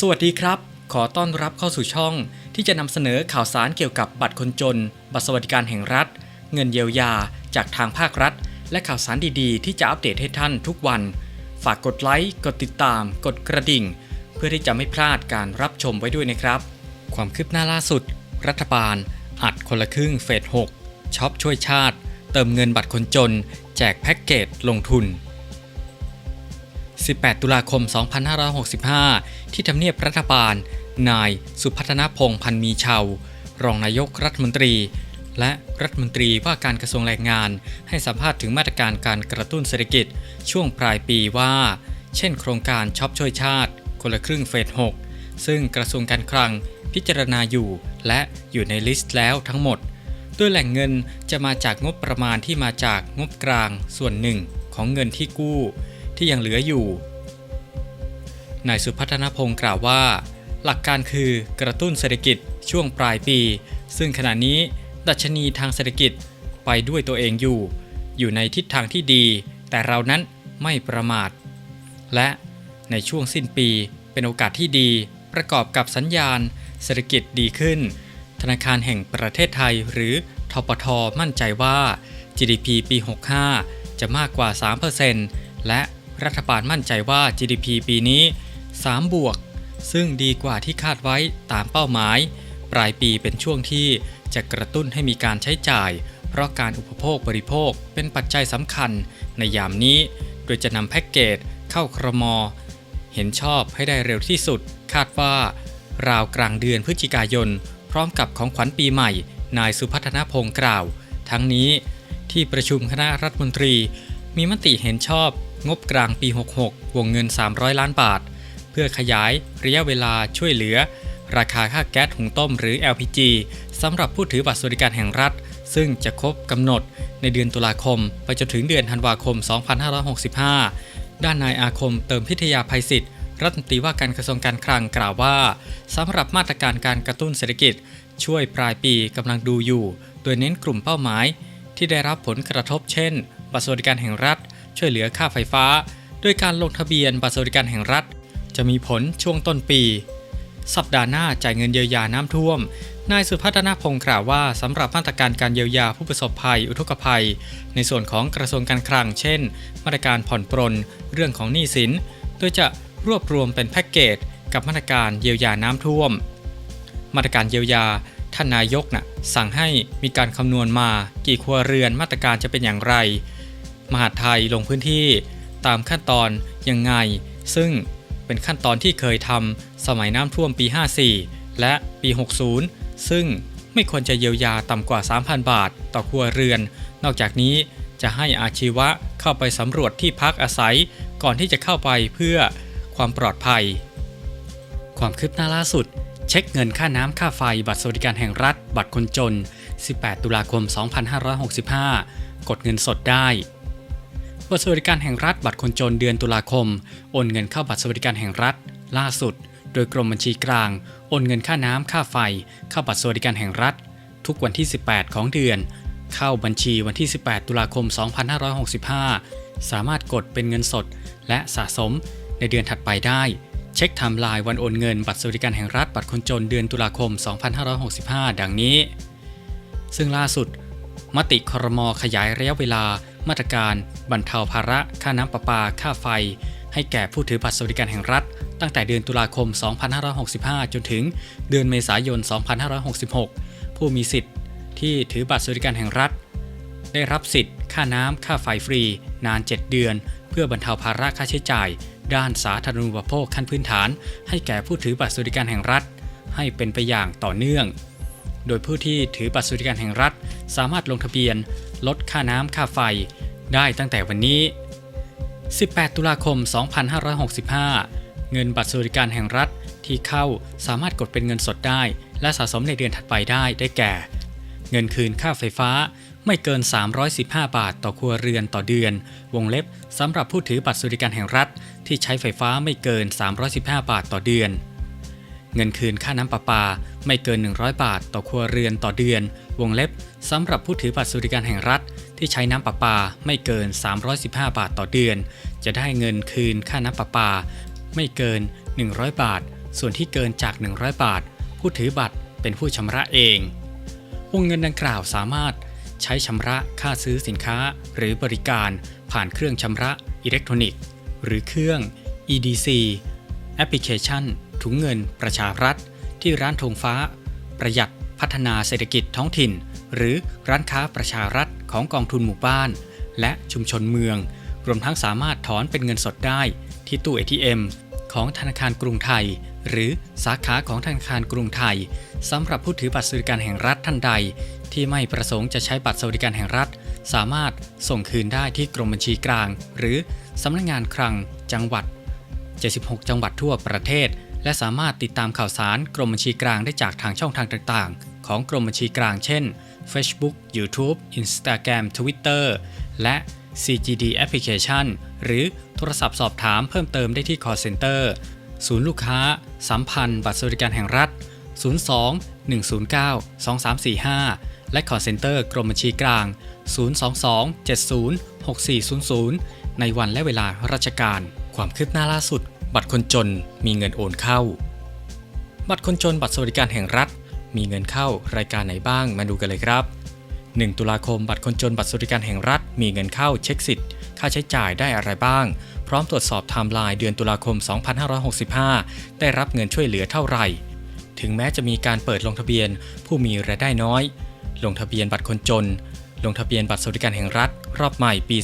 สวัสดีครับ ขอต้อนรับเข้าสู่ช่อง ที่จะนำเสนอข่าวสารเกี่ยวกับบัตรคนจน บัตรสวัสดิการแห่งรัฐ เงินเยียวยา จากทางภาครัฐ และข่าวสารดีๆ ที่จะอัปเดตให้ท่านทุกวัน ฝากกดไลค์ กดติดตาม กดกระดิ่ง เพื่อที่จะไม่พลาดการรับชมไว้ด้วยนะครับ ความคืบหน้าล่าสุด รัฐบาล อัดคนละครึ่งเฟส 6ช็อปช่วยชาติ เติมเงินบัตรคนจน แจกแพ็กเกจลงทุน 18 ตุลาคม 2565 ที่ทำเนียบรัฐบาล นาย สุพัฒนพงษ์พันมีชาวรองนายกรัฐมนตรี และรัฐมนตรีว่าการกระทรวงแรงงาน ให้สัมภาษณ์ถึงมาตรการการกระตุ้นเศรษฐกิจ ช่วงปลายปีว่า เช่นโครงการช็อปช่วยชาติ คนละครึ่งเฟส 6 ซึ่งกระทรวงการคลังพิจารณาอยู่ และอยู่ในลิสต์แล้วทั้งหมดด้วยแหล่งเงินจะมาจากงบประมาณที่มาจากงบกลางส่วนหนึ่งของเงินที่กู้ ที่ยังเหลืออยู่ นายสุพัฒนพงศ์กล่าวว่า หลักการคือกระตุ้นเศรษฐกิจช่วงปลายปี ซึ่งขณะนี้ดัชนีทางเศรษฐกิจไปด้วยตัวเองอยู่ อยู่ในทิศทางที่ดี แต่เรานั้นไม่ประมาท และในช่วงสิ้นปีเป็นโอกาสที่ดี ประกอบกับสัญญาณ เศรษฐกิจดีขึ้น ธนาคารแห่งประเทศไทยหรือทปทมั่นใจว่า GDP ปี 65 จะมากกว่า 3%และ รัฐบาลมั่นใจว่า GDP ปีนี้ 3 บวก ซึ่งดีกว่าที่คาดไว้ตามเป้าหมาย ปลายปีเป็นช่วงที่จะกระตุ้นให้มีการใช้จ่าย เพราะการอุปโภคบริโภคเป็นปัจจัยสำคัญในยามนี้ โดยจะนำแพ็กเกจเข้าครม เห็นชอบให้ได้เร็วที่สุด คาดว่าราวกลางเดือนพฤศจิกายน พร้อมกับของขวัญปีใหม่ นายสุพัฒนพงศ์กล่าว ทั้งนี้ที่ประชุมคณะรัฐมนตรี มีมติเห็นชอบ งบกลางปี 66 วงเงิน 300 ล้านบาท เพื่อขยายระยะเวลาช่วยเหลือ ราคาค่าแก๊สหุงต้มหรือ LPG สำหรับผู้ถือบัตรสวัสดิการแห่งรัฐ ซึ่งจะครบกำหนดในเดือนตุลาคม ไปจนถึงเดือนธันวาคม 2565 ด้านนายอาคมเติมพิทยาภัยศิษย์รัฐมนตรีว่าการกระทรวงการคลังกล่าวว่าสำหรับมาตรการการกระตุ้นเศรษฐกิจ ช่วยปลายปีกำลังดูอยู่ โดยเน้นกลุ่มเป้าหมาย ที่ได้รับผลกระทบเช่น บัตรสวัสดิการแห่งรัฐ ช่วยเหลือค่าไฟฟ้าโดยการลงทะเบียนบัตรสวัสดิการแห่งรัฐ จะมีผลช่วงต้นปี สัปดาห์หน้าจ่ายเงินเยียวยาน้ำท่วม นายสุพัฒนาพงศ์กล่าวว่าสำหรับมาตรการการเยียวยาผู้ประสบภัย อุทกภัย ในส่วนของกระทรวงการคลัง เช่น มาตรการผ่อนปรนเรื่องของหนี้สิน โดยจะรวบรวมเป็นแพ็กเกจกับมาตรการเยียวยาน้ำท่วม มาตรการเยียวยาท่านนายกนะ่ะสั่งให้มีการคำนวณมากี่ครัวเรือนมาตรการจะเป็นอย่างไร มหาดไทยลงพื้นที่ตามขั้นตอนยังไง ซึ่งเป็นขั้นตอนที่เคยทำสมัยน้ำท่วมปี 54 และปี 60 ซึ่งไม่ควรจะเยียวยาต่ำกว่า 3,000 บาท ต่อครัวเรือน นอกจากนี้จะให้อาชีวะเข้าไปสำรวจที่พักอาศัย ก่อนที่จะเข้าไปเพื่อความปลอดภัย ความคืบหน้าล่าสุด เช็คเงินค่าน้ำค่าไฟ บัตรสวัสดิการแห่งรัฐ บัตรคนจน 18 ตุลาคม 2565 กดเงินสดได้ บัตรสวัสดิการแห่งรัฐบัตรคนจนเดือนตุลาคม โอนเงินเข้าบัตรสวัสดิการแห่งรัฐ ล่าสุด โดยกรมบัญชีกลาง โอนเงินค่าน้ำค่าไฟ เข้าบัตรสวัสดิการแห่งรัฐ ทุกวันที่ 18 ของเดือน เข้าบัญชีวันที่ 18 ตุลาคม 2565 สามารถกดเป็นเงินสด และสะสมในเดือนถัดไปได้ เช็คไทม์ไลน์วันโอนเงินบัตรสวัสดิการแห่งรัฐบัตรคนจนเดือนตุลาคม 2565 ดังนี้ ซึ่งล่าสุด มติครมขยายระยะเวลา มาตรการ บรรเทาภาระค่าน้ำประปา ค่าไฟ ให้แก่ผู้ถือบัตรสวัสดิการแห่งรัฐ ตั้งแต่เดือนตุลาคม 2565 จนถึงเดือนเมษายน 2566 ผู้มีสิทธิ์ที่ถือบัตรสวัสดิการแห่งรัฐ ได้รับสิทธิ์ ค่าน้ำค่าไฟฟรี นาน 7 เดือน เพื่อบรรเทาภาระค่าใช้จ่าย ด้านสาธารณูปโภคขั้นพื้นฐาน ให้แก่ผู้ถือบัตรสวัสดิการแห่งรัฐ ให้เป็นไปอย่างต่อเนื่อง โดยผู้ที่ถือบัตรสวัสดิการแห่งรัฐ สามารถลงทะเบียน ลดค่าน้ำค่าไฟ ได้ตั้งแต่วันนี้ 18 ตุลาคม 2565 เงินบัตรสวัสดิการแห่งรัฐที่เข้าสามารถกดเป็นเงินสดได้ และสะสมในเดือนถัดไปได้ได้แก่ เงินคืนค่าไฟฟ้าไม่เกิน 315 บาทต่อครัวเรือนต่อเดือน วงเล็บสำหรับผู้ถือบัตรสวัสดิการแห่งรัฐ ที่ใช้ไฟฟ้าไม่เกิน 315 บาทต่อเดือน เงินคืนค่าน้ำประปา ไม่เกิน 100 บาท ต่อครัวเรือนต่อเดือน วงเล็บสำหรับผู้ถือบัตรสวัสดิการแห่งรัฐ ที่ใช้น้ำประปาไม่เกิน 315 บาทต่อเดือน จะได้เงินคืนค่าน้ำประปา ไม่เกิน 100 บาท ส่วนที่เกินจาก 100 บาท ผู้ถือบัตรเป็นผู้ชำระเอง วงเงินดังกล่าวสามารถใช้ชำระค่าซื้อสินค้าหรือบริการผ่านเครื่องชำระอิเล็กทรอนิกส์ หรือเครื่อง EDC แอปพลิเคชัน ถุงเงินประชารัฐ ที่ร้านธงฟ้า ประหยัดพัฒนาเศรษฐกิจท้องถิ่น หรือร้านค้าประชารัฐของกองทุนหมู่บ้าน และชุมชนเมือง รวมทั้งสามารถถอนเป็นเงินสดได้ ที่ตู้ ATM ของธนาคารกรุงไทย หรือสาขาของธนาคารกรุงไทยสำหรับผู้ถือบัตรสวัสดิการแห่งรัฐท่านใด ที่ไม่ประสงค์จะใช้บัตรสวัสดิการแห่งรัฐ สามารถส่งคืนได้ที่กรมบัญชีกลาง หรือสำนักงงานคลังจังหวัด 76 จังหวัดทั่วประเทศ และสามารถติดตามข่าวสารกรมบัญชีกลางได้จากทางช่องทางต่างๆ ของกรมบัญชีกลางเช่น Facebook YouTube Instagram Twitter และ CGD Application หรือโทรศัพท์สอบถามเพิ่มเติมได้ที่ call center ศูนย์ลูกค้า สัมพันธ์ บัตรสวัสดิการแห่งรัฐ 02 109 2345 และ call center กรมบัญชีกลาง 022 70 6400 ในวันและเวลาราชการ ความคืบหน้าล่าสุด บัตรคนจนมีเงินโอนเข้า บัตรคนจนบัตรสวัสดิการแห่งรัฐ มีเงินเข้ารายการไหนบ้างมาดูกันเลยครับ 1 ตุลาคมบัตรคนจนบัตรสวัสดิการแห่งรัฐ มีเงินเข้าเช็คสิทธิ์ ค่าใช้จ่ายได้อะไรบ้าง พร้อมตรวจสอบไทม์ไลน์เดือนตุลาคม 2565 ได้รับเงินช่วยเหลือเท่าไหร่ ถึงแม้จะมีการเปิดลงทะเบียนผู้มีรายได้น้อย ลงทะเบียนบัตรคนจน ลงทะเบียนบัตรสวัสดิการแห่งรัฐ รอบใหม่ปี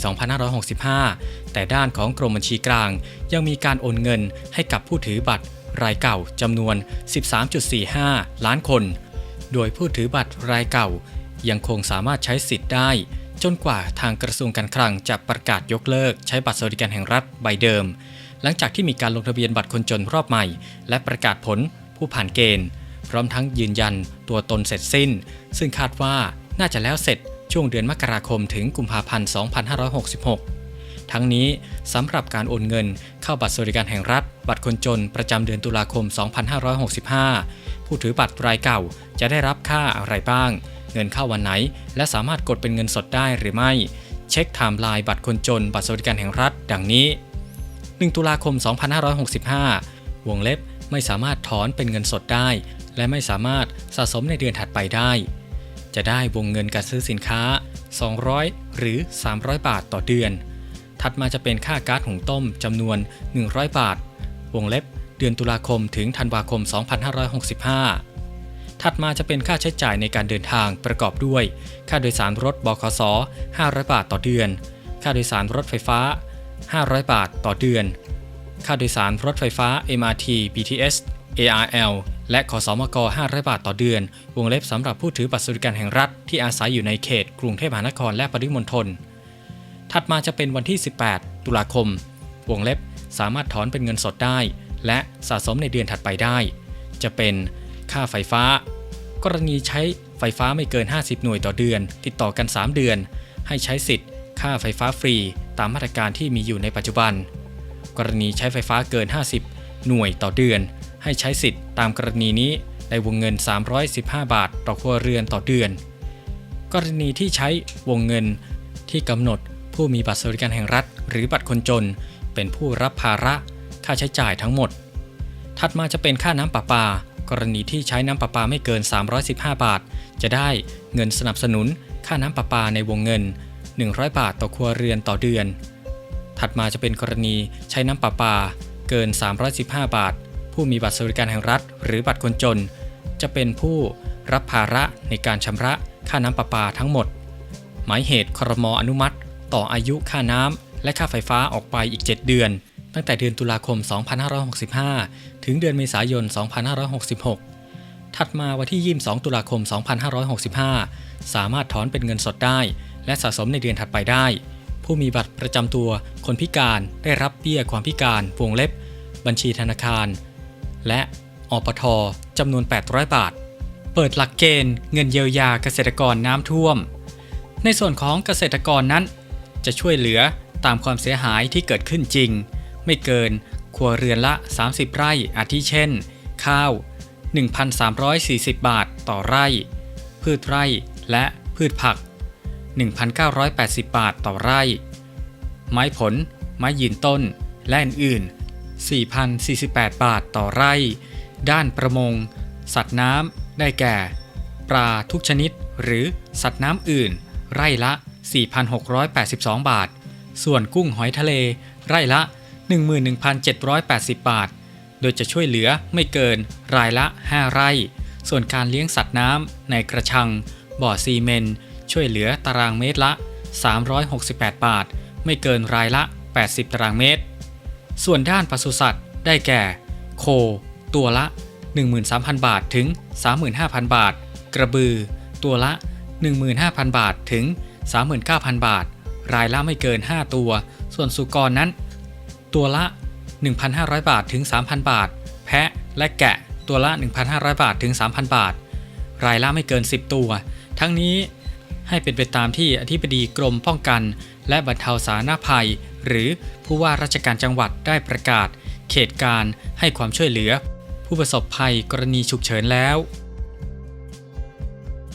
2565 แต่ด้านของกรมบัญชีกลาง ยังมีการโอนเงินให้กับผู้ถือบัตรรายเก่าจำนวน 13.45 ล้านคน โดยผู้ถือบัตรรายเก่า ยังคงสามารถใช้สิทธิ์ได้ จนกว่าทางกระทรวงการคลังจะประกาศยกเลิกใช้บัตรสวัสดิการแห่งรัฐใบเดิม หลังจากที่มีการลงทะเบียนบัตรคนจนรอบใหม่ และประกาศผลผู้ผ่านเกณฑ์ พร้อมทั้งยืนยันตัวตนเสร็จสิ้น ซึ่งคาดว่าน่าจะแล้วเสร็จ ช่วงเดือนมกราคมถึงกุมภาพันธ์ 2566 ทั้งนี้สำหรับการโอนเงินเข้าบัตรสวัสดิการแห่งรัฐ บัตรคนจนประจำเดือนตุลาคม 2565 ผู้ถือบัตรรายเก่าจะได้รับค่าอะไรบ้าง เงินเข้าวันไหน และสามารถกดเป็นเงินสดได้หรือไม่ เช็คไทม์ไลน์บัตรคนจน บัตรสวัสดิการแห่งรัฐ ดังนี้ 1 ตุลาคม 2565 วงเล็บไม่สามารถถอนเป็นเงินสดได้ และไม่สามารถสะสมในเดือนถัดไปได้ จะได้วงเงินการซื้อสินค้า 200 หรือ 300 บาทต่อเดือน ถัดมาจะเป็นค่าก๊าซหุงต้มจำนวน 100 บาท วงเล็บเดือนตุลาคมถึงธันวาคม 2565 ถัดมาจะเป็นค่าใช้จ่ายในการเดินทางประกอบด้วย ค่าโดยสารรถบขส500 บาทต่อเดือน ค่าโดยสารรถไฟฟ้า 500 บาทต่อเดือน ค่าโดยสารรถไฟฟ้า MRT BTS ARL และขอสอมก 500 บาทต่อเดือน วงเล็บสำหรับผู้ถือบัตรสวัสดิการแห่งรัฐที่อาศัยอยู่ในเขตกรุงเทพมหานครและปริมณฑล ถัดมาจะเป็นวันที่ 18 ตุลาคม วงเล็บสามารถถอนเป็นเงินสดได้ และสะสมในเดือนถัดไปได้ จะเป็นค่าไฟฟ้า กรณีใช้ไฟฟ้าไม่เกิน 50 หน่วยต่อเดือน ติดต่อกัน 3 เดือน ให้ใช้สิทธิ์ ค่าไฟฟ้าฟรี ตามมาตรการที่มีอยู่ในปัจจุบัน กรณีใช้ไฟฟ้าเกิน 50 หน่วยต่อเดือน ให้ใช้สิทธิ์ตามกรณีนี้ในวงเงิน 315 บาท ต่อครัวเรือนต่อเดือน กรณีที่ใช้วงเงินที่กำหนดผู้มีบัตรสวัสดิการแห่งรัฐ หรือบัตรคนจน เป็นผู้รับภาระค่าใช้จ่ายทั้งหมด ถัดมาจะเป็นค่าน้ำประปา กรณีที่ใช้น้ำประปาไม่เกิน 315 บาท จะได้เงินสนับสนุนค่าน้ำประปาในวงเงิน 100 บาทต่อครัวเรือนต่อเดือน ถัดมาจะเป็นกรณีใช้น้ำประปาเกิน 315 บาท ผู้มีบัตรสวัสดิการแห่งรัฐ หรือบัตรคนจน จะเป็นผู้รับภาระในการชำระค่าน้ำประปาทั้งหมด หมายเหตุครมอนุมัติ ต่ออายุค่าน้ำและค่าไฟฟ้าออกไปอีก 7 เดือน ตั้งแต่เดือนตุลาคม 2565 ถึงเดือนเมษายน 2566 ถัดมาวันที่ 22 ตุลาคม 2565 สามารถถอนเป็นเงินสดได้ และสะสมในเดือนถัดไปได้ ผู้มีบัตรประจำตัวคนพิการได้รับเบี้ยความพิการวงเล็บ บัญชีธนาคาร และอปทจำนวน 800 บาท เปิดหลักเกณฑ์เงินเยียวยาเกษตรกรน้ำท่วม ในส่วนของเกษตรกรนั้น จะช่วยเหลือตามความเสียหายที่เกิดขึ้นจริง ไม่เกินครัวเรือนละ 30 ไร่อาทิเช่น ข้าว 1,340 บาทต่อไร่ พืชไร่และพืชผัก 1,980 บาทต่อไร่ ไม้ผล ไม้ยืนต้น และอื่นๆ 4,048 บาทต่อไร่ ด้านประมง สัตว์น้ำได้แก่ ปลาทุกชนิดหรือสัตว์น้ำอื่น ไร่ละ 4,682 บาท ส่วนกุ้งหอยทะเล ไร่ละ 11,780 บาท โดยจะช่วยเหลือไม่เกินรายละ 5 ไร่ ส่วนการเลี้ยงสัตว์น้ำในกระชัง บ่อซีเมนช่วยเหลือตารางเมตรละ 368 บาท ไม่เกินรายละ 80 ตารางเมตร ส่วนด้านปศุสัตว์ ได้แก่ โค ตัวละ 13,000 บาทถึง 35,000 บาท กระบือ ตัวละ 15,000 บาทถึง 39,000 บาท รายละไม่เกิน 5 ตัว ส่วนสุกรนั้น ตัวละ 1,500 บาทถึง 3,000 บาท แพะและแกะตัวละ 1,500 บาทถึง 3,000 บาท รายละไม่เกิน 10 ตัว ทั้งนี้ให้เป็นไปตามที่อธิบดีกรมป้องกัน และบรรเทาสาธารณภัย หรือผู้ว่าราชการจังหวัดได้ประกาศ เขตการให้ความช่วยเหลือ ผู้ประสบภัยกรณีฉุกเฉินแล้ว